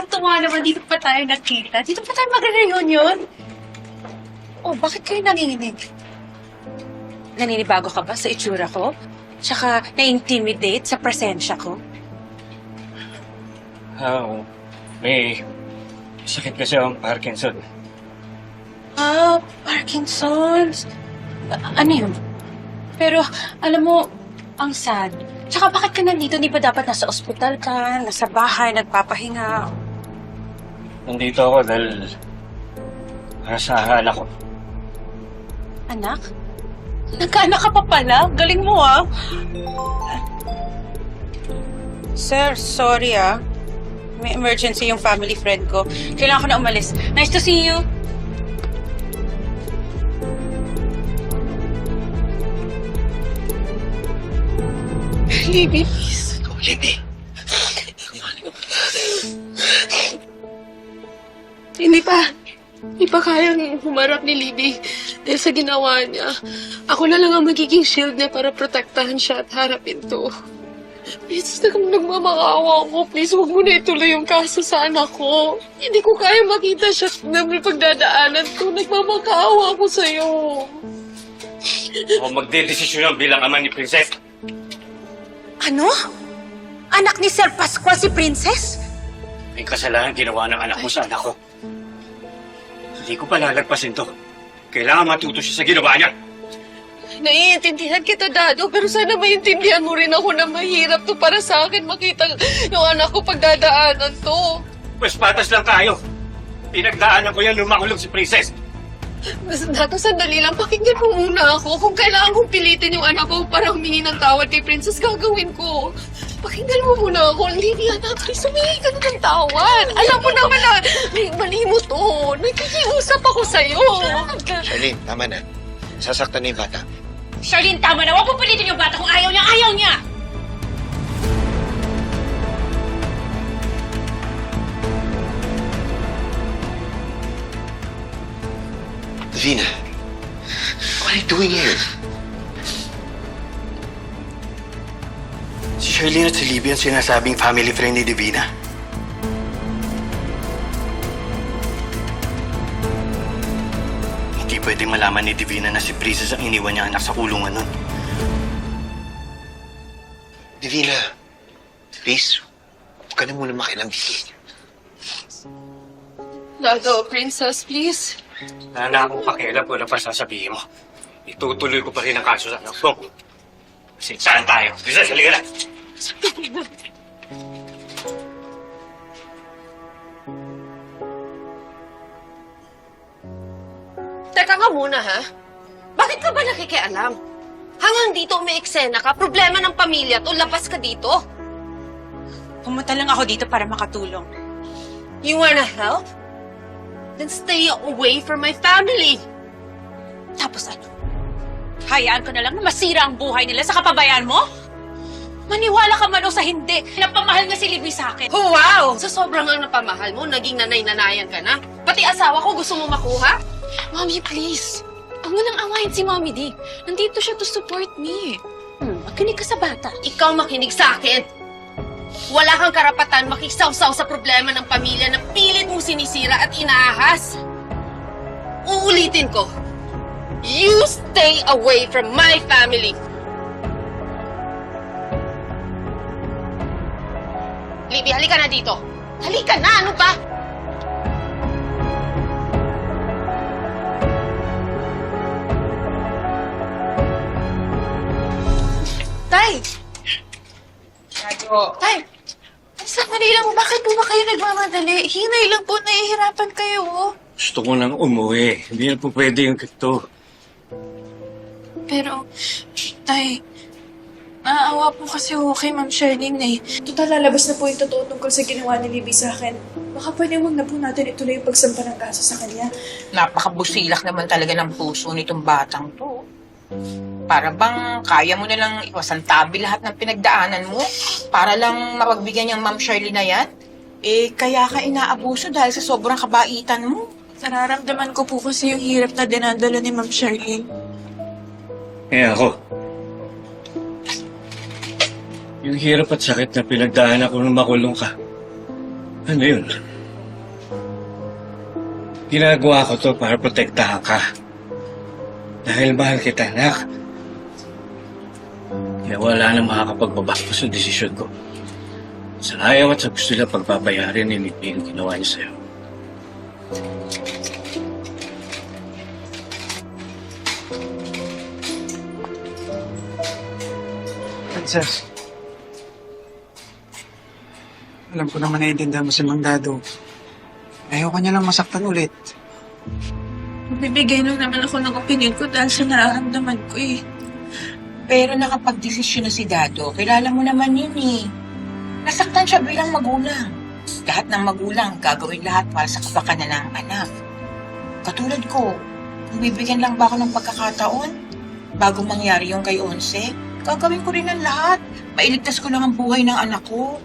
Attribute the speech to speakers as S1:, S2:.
S1: Nakakatuwa naman. Dito pa tayo nakita. Dito pa tayo magre-reunion. Oh, bakit kayo nanginginig? Naninibago ka ba sa itsura ko? Tsaka na-intimidate sa presensya ko?
S2: Oo. May sakit kasi ang Parkinson.
S1: Ah, Parkinson's. A- ano yun? Pero, alam mo, ang sad. Tsaka bakit ka nandito? Di ba dapat nasa ospital ka, nasa bahay, nagpapahinga?
S2: Nandito ako dahil para sa anak ko.
S1: Anak? Nagkaanak ka pa pala? Galing mo ah. Sir, sorry ah. May emergency yung family friend ko. Kailangan ko na umalis. Nice to see you. Libby, please.
S3: Libby.
S4: Hindi pa. Hindi pa kayang humarap ni Libby dahil sa ginawa niya. Ako na lang ang magiging shield niya para protektahan siya at harapin to. Please, nag nagmamakaawa ako. Please, huwag mo na ituloy yung kaso sa anak ko. Hindi ko kaya makita siya na may pagdadaanan to. Nagmamakaawa ako sa'yo.
S2: Ako magdedesisyon bilang ama ni Princess.
S1: Ano? Anak ni Sir Pascual si Princess?
S2: May kasalanan ginawa ng anak mo sa anak ko. Hindi ko pa lalagpasin to. Kailangan matuto siya sa ginawa niya.
S4: Naiintindihan kita, Dado, pero sana maintindihan mo rin ako na mahirap to para sa akin makita yung anak ko pagdadaanan to.
S2: Pwes patas lang tayo. Pinagdaanan ko yan nung makulong si Princess.
S4: Mas dato sandali lang, pakinggan mo muna ako. Kung kailangan kong pilitin yung anak ko para humingi ng tawad kay Princess, gagawin ko. Pakinggan mo muna ako. Lydia, anak, please humingi ka na ng tawad. Alam mo naman na may mali mo to. Nakikiusap ako sa'yo.
S3: Charlene, tama na. Sasaktan na yung bata.
S1: Charlene, tama na. Huwag mo pilitin yung bata kung ayaw niya. Ayaw niya!
S3: Davina, what are you doing here?
S2: Si Charlene at si Libby ang sinasabing family friend ni Divina. Hindi pwedeng malaman ni Divina na si Princess ang iniwan niya anak sa kulungan nun.
S3: Davina, please, huwag ka na muna makilamigin.
S4: Dado, Princess, please.
S2: Wala na akong pakialam kung ano pa sasabihin mo. Itutuloy ko pa rin ang kaso sa anak ko. Kasi saan tayo? Princess, halika na.
S4: Teka nga muna, ha? Bakit ka ba nakikialam? Hanggang dito may eksena ka, problema ng pamilya to, labas ka dito.
S1: Pumunta lang ako dito para makatulong.
S4: You wanna help? Then stay away from my family.
S1: Tapos ano? Hayaan ko na lang na masira ang buhay nila sa kapabayaan mo? Maniwala ka man o sa hindi. Napamahal nga si Libby sa akin.
S4: Oh, wow! Sa sobrang ang napamahal mo, naging nanay-nanayan ka na. Pati asawa ko gusto mo makuha?
S5: Mommy, please. Huwag mo nang awayin si Mommy D. Nandito siya to support me.
S1: Hmm, makinig ka sa bata.
S4: Ikaw makinig sa akin. Wala kang karapatan makisawsaw sa problema ng pamilya na pilit mo sinisira at inaahas. Uulitin ko. You stay away from my family. Libby, halika na dito. Halika na, ano ba?
S1: Tay! Tay! Sandali lang mo, bakit po ba kayo nagmamadali? Hinay lang po, nahihirapan kayo. oh.
S2: Gusto ko nang umuwi. Hindi na po pwede yung ganito.
S5: Pero, Tay, naaawa po kasi ako kay Ma'am Charlene eh. Total, lalabas na po yung totoo tungkol sa ginawa ni Libby sa akin. Baka pwede huwag na po natin ituloy yung pagsampa ng kaso sa kanya.
S6: napakabusilak naman talaga ng puso nitong batang to. Para bang kaya mo na lang iwasan tabi lahat ng pinagdaanan mo para lang mapagbigyan yung Ma'am Shirley na yan? Eh, kaya ka inaabuso dahil sa sobrang kabaitan mo.
S5: Nararamdaman ko po kasi yung hirap na dinadala ni Ma'am Charlene.
S2: Eh ako. Yung hirap at sakit na pinagdaan ako nung makulong ka. Ano yun? Ginagawa ko to para protektahan ka. Dahil mahal kita, anak. Kaya wala nang makakapagbabago sa desisyon ko. Sa ayaw at sa gusto nila pagpapayarin ni Libby yung ginawa niya sa'yo.
S7: Princess. Alam ko naman naiintindihan mo si Mang Dado. Ayaw ka niya lang masaktan ulit.
S5: Bibigay lang naman ako ng opinion ko dahil sa nararamdaman ko eh.
S6: Pero nakapag-desisyon na si Dado, kilala mo naman yun eh. Nasaktan siya bilang magulang. Lahat ng magulang gagawin lahat para sa kapakanan ng anak. Katulad ko, bibigyan lang ba ako ng pagkakataon bago mangyari yung kay Onse, gagawin ko rin ang lahat. Mailigtas ko lang ang buhay ng anak ko.